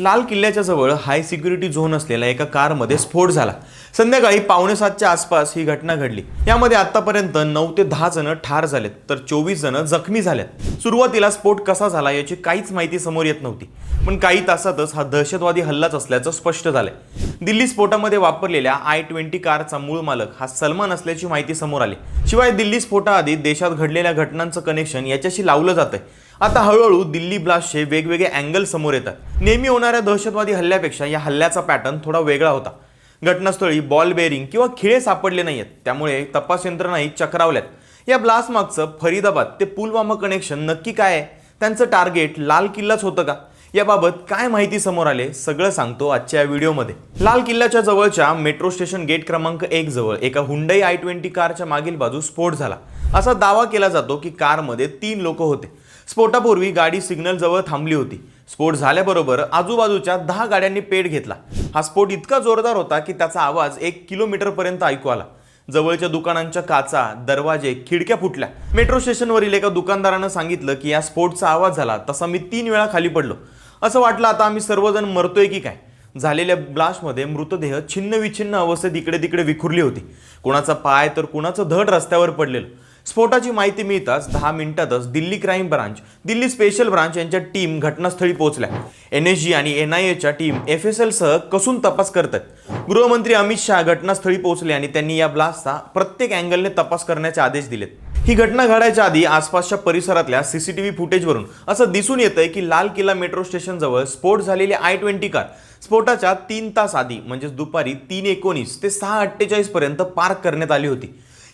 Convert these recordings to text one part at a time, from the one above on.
लाल किल्ल्याच्या जवळ हाय सिक्युरिटी झोन असलेल्या एका कारमध्ये स्फोट झाला. संध्याकाळी पावणे सातच्या आसपास ही घटना घडली. यामध्ये आतापर्यंत नऊ ते दहा जण ठार झालेत तर चोवीस जण जखमी झालेत. सुरुवातीला स्फोट कसा झाला याची काहीच माहिती समोर येत नव्हती पण काही तासातच हा दहशतवादी हल्लाच असल्याचं स्पष्ट झालंय. दिल्ली स्फोटामध्ये वापरलेल्या आय ट्वेंटी कारचा मूळ मालक हा सलमान असल्याची माहिती समोर आली. शिवाय दिल्ली स्फोटाआधी देशात घडलेल्या घटनांचं कनेक्शन याच्याशी लावलं जातंय. आता हळूहळू दिल्ली ब्लास्टचे वेगवेगळे अँगल समोर येतात. नेहमी होणाऱ्या दहशतवादी हल्ल्यापेक्षा या हल्ल्याचा पॅटर्न थोडा वेगळा होता. घटनास्थळी बॉल बेअरिंग किंवा खिळे सापडले नाहीयेत. त्यामुळे तपास यंत्रणाही चक्रावल्यात. या ब्लास्ट मागचं फरीदाबाद ते पुलवामा कनेक्शन नक्की काय आहे? त्यांचं टार्गेट लाल किल्लाच होतं का? याबाबत काय माहिती समोर आले सगळं सांगतो आजच्या या व्हिडिओमध्ये. लाल किल्ल्याच्या जवळच्या मेट्रो स्टेशन गेट क्रमांक एक जवळ एका हुंडई आय ट्वेंटी कारच्या मागील बाजू स्फोट झाला. असा दावा केला जातो की कारमध्ये तीन लोक होते. स्फोटापूर्वी गाडी सिग्नलजवळ थांबली होती. स्फोट झाल्याबरोबर आजूबाजूच्या दहा गाड्यांनी पेट घेतला. हा स्फोट इतका जोरदार होता की त्याचा आवाज एक किलोमीटरपर्यंत ऐकू आला. जवळच्या दुकानांच्या काचा दरवाजे खिडक्या फुटल्या. मेट्रो स्टेशनवरील एका दुकानदारानं सांगितलं की या स्फोटचा आवाज झाला. तसा मी तीन वेळा खाली पडलो. असं वाटलं आता आम्ही सर्वजण मरतोय की काय? झालेल्या ब्लास्टमध्ये मृतदेह छिन्न विछिन्न अवस्थेत इकडे तिकडे विखुरली होती. कुणाचा पाय तर कुणाचं धड रस्त्यावर पडलेलं. स्फोटाची माहिती मिळताच दहा मिनिटातच Delhi crime branch Delhi special branch यांच्या टीम घटनास्थळी पोहोचल्या. एन एस जी आणि एन आय एच्या टीम एफ एस एल सह कसून तपास करतात. गृहमंत्री अमित शहा घटनास्थळी पोहोचले आणि त्यांनी या ब्लास्टचा प्रत्येक अँगलने तपास करण्याचे आदेश दिलेत. ही घटना घडायच्या आधी आसपासच्या परिसरातल्या सीसीटीव्ही फुटेजवरून असं दिसून येतंय की लाल किल्ला मेट्रो स्टेशन जवळ स्फोट झालेली आय ट्वेंटी कार स्फोटाच्या तीन तास आधी म्हणजेच दुपारी तीन एकोणीस ते सहा अठ्ठेचाळीस पर्यंत पार्क करण्यात आली होती.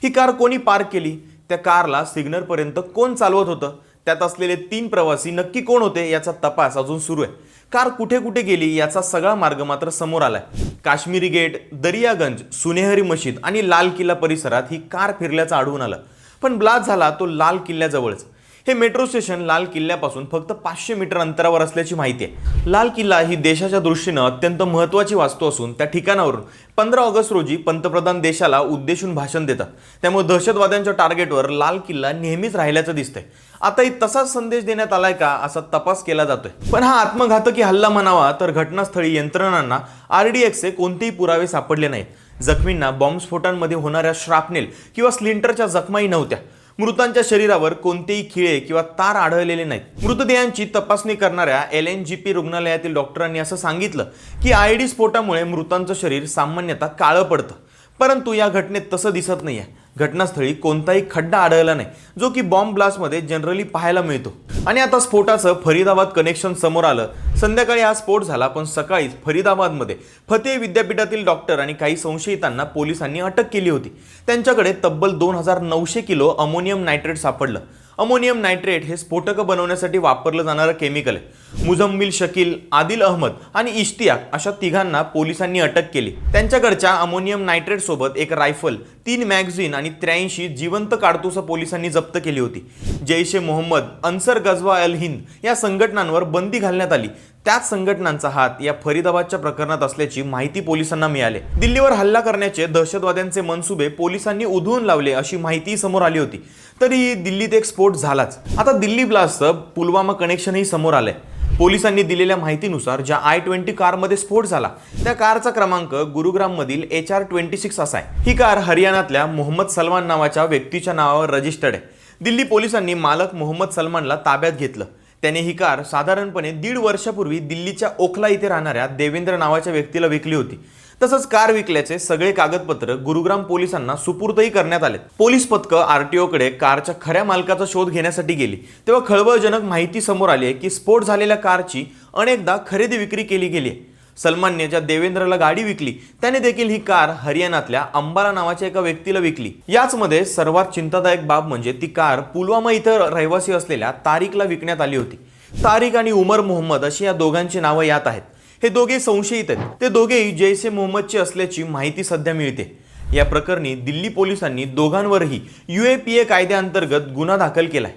ही कार कोणी पार्क केली? त्या कारला सिग्नलपर्यंत कोण चालवत होतं? त्यात असलेले तीन प्रवासी नक्की कोण होते याचा तपास अजून सुरू आहे. कार कुठे कुठे गेली याचा सगळा मार्ग मात्र समोर आलाय. काश्मीरी गेट दरियागंज सुनेहरी मशीद आणि लाल किल्ला परिसरात ही कार फिरल्याचं आढळून आलं. पण ब्लास्ट झाला तो लाल किल्ल्याजवळच. हे मेट्रो स्टेशन लाल किल्ल्यापासून फक्त पाचशे मीटर अंतरावर असल्याची माहिती आहे. लाल किल्ला ही देशाच्या दृष्टीनं अत्यंत महत्त्वाची वास्तू असून त्या ठिकाणावरून पंधरा ऑगस्ट रोजी पंतप्रधान देशाला उद्देशून भाषण देतात. त्यामुळे दहशतवाद्यांच्या टार्गेटवर लाल किल्ला नेहमीच राहिल्याचं दिसतंय. आताही तसाच संदेश देण्यात आलाय का असा तपास केला जातोय. पण हा आत्मघातकी हल्ला म्हणावा तर घटनास्थळी यंत्रणांना आरडीएक्सचे कोणतेही पुरावे सापडले नाहीत. जखमींना बॉम्बस्फोटांमध्ये होणाऱ्या श्रापनेल किंवा स्लिंटरच्या जखमाही नव्हत्या. मृतांच्या शरीरावर कोणतेही खिळे किंवा तार आढळलेले नाहीत. मृतदेहांची तपासणी करणाऱ्या एल एन जी पी रुग्णालयातील डॉक्टरांनी असं सांगितलं की आय डी स्फोटामुळे मृतांचं शरीर सामान्यतः काळं पडतं. परंतु या घटनेत तसं दिसत नाही आहे घटनास्थळी कोणताही खड्डा आढळला नाही जो की बॉम्ब ब्लास्टमध्ये जनरली पाहायला मिळतो. आणि आता स्फोटाचं फरीदाबाद कनेक्शन समोर आलं संध्याकाळी हा स्फोट झाला पण सकाळीच फरीदाबादमध्ये फतेह विद्यापीठातील डॉक्टर आणि काही संशयितांना पोलिसांनी अटक केली होती. त्यांच्याकडे तब्बल दोन हजार नऊशे किलो अमोनियम नायट्रेट सापडलं. अमोनियम नायट्रेट हे स्फोटकं बनवण्यासाठी वापरलं जाणारं केमिकल आहे. मुझम्मिल शकील आदिल अहमद आणि इश्तियाक अशा तिघांना पोलिसांनी अटक केली. त्यांच्याकडच्या अमोनियम नायट्रेट सोबत एक रायफल तीन मॅगझिन आणि त्र्याऐंशी जिवंत काडतुसं पोलिसांनी जप्त केली होती. जैश ए मोहम्मद अन्सर गझवा अल हिंद या संघटनांवर बंदी घालण्यात आली. त्याच संघटनांचा हात या फरीदाबादच्या प्रकरणात असल्याची माहिती पोलिसांना मिळाली. दिल्लीवर हल्ला करण्याचे दहशतवाद्यांचे मनसुबे पोलिसांनी उधळून लावले अशी माहिती समोर आली होती. तरी दिल्लीत एक स्फोट झालाच. आता दिल्ली ब्लास्टचं पुलवामा कनेक्शनही समोर आलंय. पोलिसांनी दिलेल्या माहितीनुसार ज्या आय ट्वेंटी कारमध्ये स्फोट झाला त्या कारचा क्रमांक गुरुग्राममधील एच आर ट्वेंटी सिक्स असा आहे. ही कार हरियाणातल्या मोहम्मद सलमान नावाच्या व्यक्तीच्या नावावर रजिस्टर्ड आहे. दिल्ली पोलिसांनी मालक मोहम्मद सलमानला ताब्यात घेतलं. त्याने ही कार साधारणपणे दीड वर्षापूर्वी दिल्लीच्या ओखला इथे राहणाऱ्या देवेंद्र नावाच्या व्यक्तीला विकली होती. तसंच कार विकल्याचे सगळे कागदपत्र गुरुग्राम पोलिसांना सुपूर्दही करण्यात आले पोलीस पथकं आरटीओकडे कारच्या खऱ्या मालकाचा शोध घेण्यासाठी गेली. तेव्हा खळबळजनक माहिती समोर आली आहे की स्फोट झालेल्या कारची अनेकदा खरेदी विक्री केली गेली आहे. सलमानने ज्या देवेंद्रला गाडी विकली त्याने देखील ही कार हरियाणातल्या अंबाला नावाच्या एका व्यक्तीला विकली. याचमध्ये सर्वात चिंतादायक बाब म्हणजे ती कार पुलवामा इथं रहिवासी असलेल्या तारिकला विकण्यात आली होती. तारिक आणि उमर मोहम्मद अशी या दोघांची नावं यात आहेत. हे दोघे संशयित आहेत. ते दोघेही जैश ए मोहम्मदचे असल्याची माहिती सध्या मिळते. या प्रकरणी दिल्ली पोलिसांनी दोघांवरही युएपीए कायद्याअंतर्गत गुन्हा दाखल केलाय.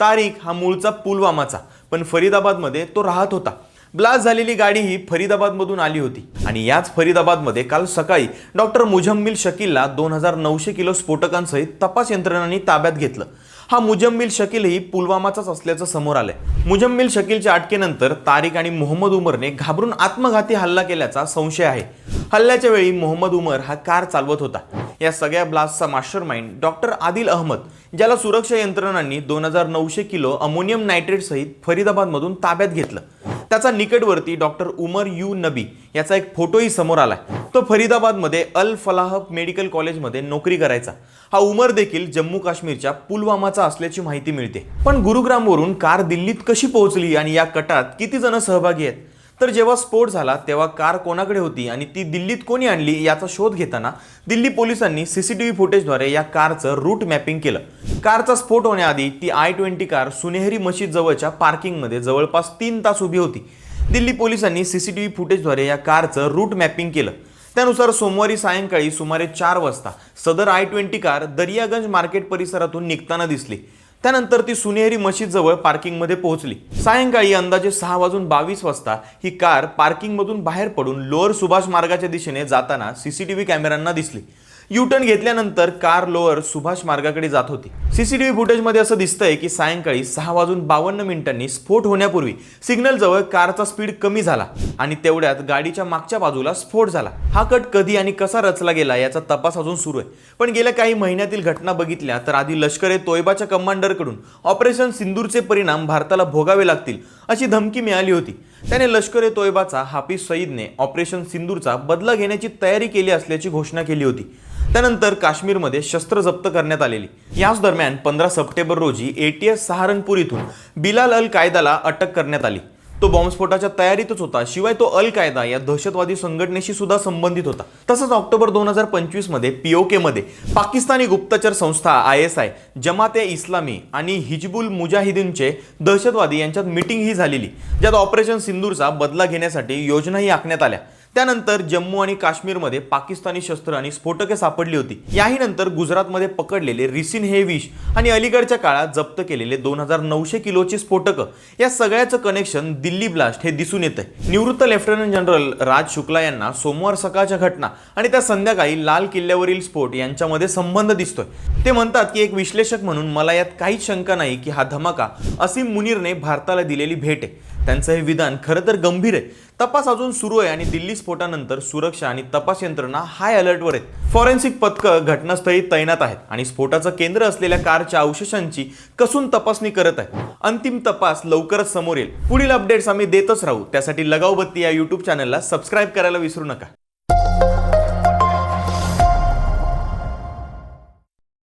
तारिक हा मूळचा पुलवामाचा पण फरीदाबादमध्ये तो राहत होता. ब्लास्ट झालेली गाडी ही फरीदाबादमधून आली होती. आणि याच फरीदाबादमध्ये काल सकाळी डॉक्टर मुजम्मिल शकीलला दोन हजार नऊशे किलो स्फोटकांसहित तपास यंत्रणांनी ताब्यात घेतलं. हा मुजम्मिल शकीलही पुलवामाचाच असल्याचं समोर आलंय. मुजम्मिल शकीलच्या अटकेनंतर तारिक आणि मोहम्मद उमरने घाबरून आत्मघाती हल्ला केल्याचा संशय आहे. हल्ल्याच्या वेळी मोहम्मद उमर हा कार चालवत होता. या सगळ्या ब्लास्टचा master mind doctor Adil Ahmad ज्याला सुरक्षा यंत्रणांनी दोन हजार नऊशे किलो अमोनियम नायट्रेट सहित फरीदाबादमधून ताब्यात घेतलं. त्याचा निकटवर्ती डॉक्टर उमर यू नबी याचा एक फोटोही समोर आलाय. तो फरीदाबादमध्ये अल फलाह मेडिकल कॉलेजमध्ये नोकरी करायचा. हा उमर देखील जम्मू काश्मीरच्या पुलवामाचा असल्याची माहिती मिळते. पण गुरुग्रामवरून कार दिल्लीत कशी पोहोचली आणि या कटात किती जण सहभागी आहेत? तर जेव्हा स्फोट झाला तेव्हा कार कोणाकडे होती आणि ती दिल्लीत कोणी आणली याचा शोध घेताना दिल्ली पोलिसांनी सीसीटीव्ही फुटेजद्वारे या कारचं रूट मॅपिंग केलं. कारचा स्फोट होण्याआधी ती I twenty car Sunehri Masjid जवळच्या पार्किंगमध्ये जवळपास तीन तास उभी होती. दिल्ली पोलिसांनी सीसीटीव्ही फुटेजद्वारे या कारचं रूट मॅपिंग केलं. त्यानुसार सोमवारी सायंकाळी सुमारे चार वाजता सदर I twenty car Daryaganj market परिसरातून निघताना दिसली. त्यानंतर ती सुनेहरी मशीद जवळ पार्किंगमध्ये पोहोचली. सायंकाळी अंदाजे सहा वाजून बावीस वाजता ही कार पार्किंगमधून बाहेर पडून लोअर सुभाष मार्गाच्या दिशेने जाताना सीसीटीव्ही कॅमेऱ्यांना दिसली. युटर्न घेतल्यानंतर कार लोअर सुभाष मार्गाकडे जात होती. सीसीटीव्ही फुटेजमध्ये असं दिसतंय की सायंकाळी सहा वाजून बावन्न मिनिटांनी स्फोट होण्यापूर्वी सिग्नल जवळ कारचा स्पीड कमी झाला आणि तेवढ्यात गाडीच्या मागच्या बाजूला स्फोट झाला. हा कट कधी आणि कसा रचला गेला याचा तपास अजून सुरू आहे. पण गेल्या काही महिन्यातील घटना बघितल्या तर आधी लष्कर ए तोयबाच्या कमांडरकडून ऑपरेशन सिंदूरचे परिणाम भारताला भोगावे लागतील अशी धमकी मिळाली होती. त्याने लष्कर ए तोयबाचा हाफिज सईदने ऑपरेशन सिंदूरचा बदला घेण्याची तयारी केली असल्याची घोषणा केली होती. त्यानंतर काश्मीरमध्ये शस्त्र जप्त करण्यात आलेली. याच दरम्यान पंधरा सप्टेंबर रोजी एटीएस सहारनपूर इथून बिलाल अल कायदाला अटक करण्यात आली. तो बॉम्बस्फोटाच्या तयारीतच होता शिवाय तो अल कायदा या दहशतवादी संघटनेशी सुद्धा संबंधित होता. तसंच ऑक्टोबर दोन हजार पंचवीसमध्ये पीओके मध्ये पाकिस्तानी गुप्तचर संस्था I S I Jamaat e Islami आणि हिजबुल मुजाहिदीनचे दहशतवादी यांच्यात मिटिंग ही झालेली ज्यात ऑपरेशन सिंदूरचा बदला घेण्यासाठी योजनाही आखण्यात आल्या. त्यानंतर जम्मू आणि काश्मीरमध्ये पाकिस्तानी शस्त्र आणि स्फोटके सापडली होती. याही नंतर गुजरातमध्ये पकडलेले रिसिन हे विष आणि अलीकडच्या काळात जप्त केलेले दोन हजार नऊशे किलोचे स्फोटकं या सगळ्याचं कनेक्शन दिल्ली ब्लास्ट हे दिसून येतंय. आहे निवृत्त लेफ्टनंट जनरल राज शुक्ला यांना सोमवार सकाळच्या घटना आणि त्या संध्याकाळी लाल किल्ल्यावरील स्फोट यांच्यामध्ये संबंध दिसतोय. ते म्हणतात की एक विश्लेषक म्हणून मला यात काहीच शंका नाही की हा धमाका असीम मुनीरने भारताला दिलेली भेट आहे. त्यांचं हे विधान खरं तर गंभीर आहे. तपास अजून सुरू आहे आणि दिल्ली स्फोटानंतर सुरक्षा आणि तपास यंत्रणा हाय अलर्टवर आहेत. फॉरेन्सिक पथकं घटनास्थळी तैनात आहेत आणि स्फोटाचं केंद्र असलेल्या कारच्या अवशेषांची कसून तपासणी करत आहे अंतिम तपास लवकरच समोर येईल. पुढील अपडेट्स आम्ही देतच राहू. त्यासाठी लगावबत्ती या यूट्यूब चॅनलला सबस्क्राईब करायला विसरू नका.